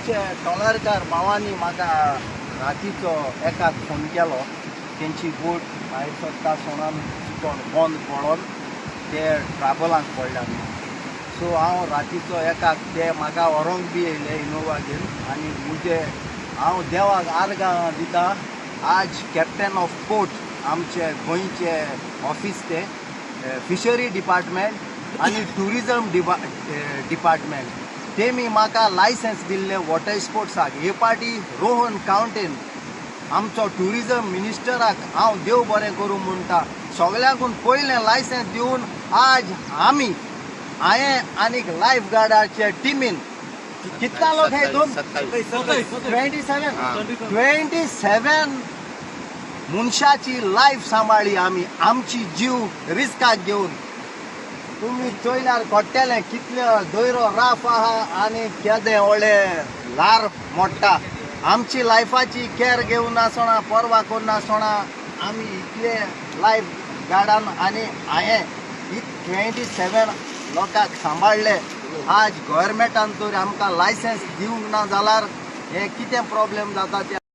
आमचे टोलारकार भावांनी म्हाका रातीचो एकाक फोन केलो. तेंची बोट भायर सरता सोणान चुकोन बंद पडोन ते ट्राबलांक पडल्या. सो हांव रातीचो एकाक ते म्हाका व्हरोंक बी येयले इनोवा घेवन आनी म्हजे हांव देवाक आर्गां दिता. आज कॅप्टन ऑफ पोर्ट आमचे गोंयचे ऑफीस ते फिशरी डिपार्टमेंट आनी ट्युरिजम डिपा डिपार्टमेंट तेमी म्हाका लायसन्स दिल्ले वॉटर स्पोर्ट्साक हे पाटी रोहन कावंटेन आमचो ट्युरिजम मिनिस्टराक हांव देव बरें करूं म्हणटा. सगळ्यांकून पयलें लायसन्स दिवन आज आमी हांवें आनीक लायफ गार्डाचे टिमीन कितला लोक हे? दोन ट्वेंटी सेवन ट्वेंटी सेवन मनशाची लायफ सांबाळली आमी आमची जीव रिस्काक घेवन तुमी चोयल्यार कोट्टेले कितले दोयरो राफ आहा आनी केदें व्हडलें लार मोडटा आमची लायफाची कॅर घेवन आसोना परवा करून आमी इतले लायफ गार्डान आनी हांवें ट्वेंटी सेवन लोकांक सांबाळले आज गोवोरमेंटान तर आमकां लायसन्स दिवंक ना जाल्यार हे कितें प्रॉब्लेम जाता ते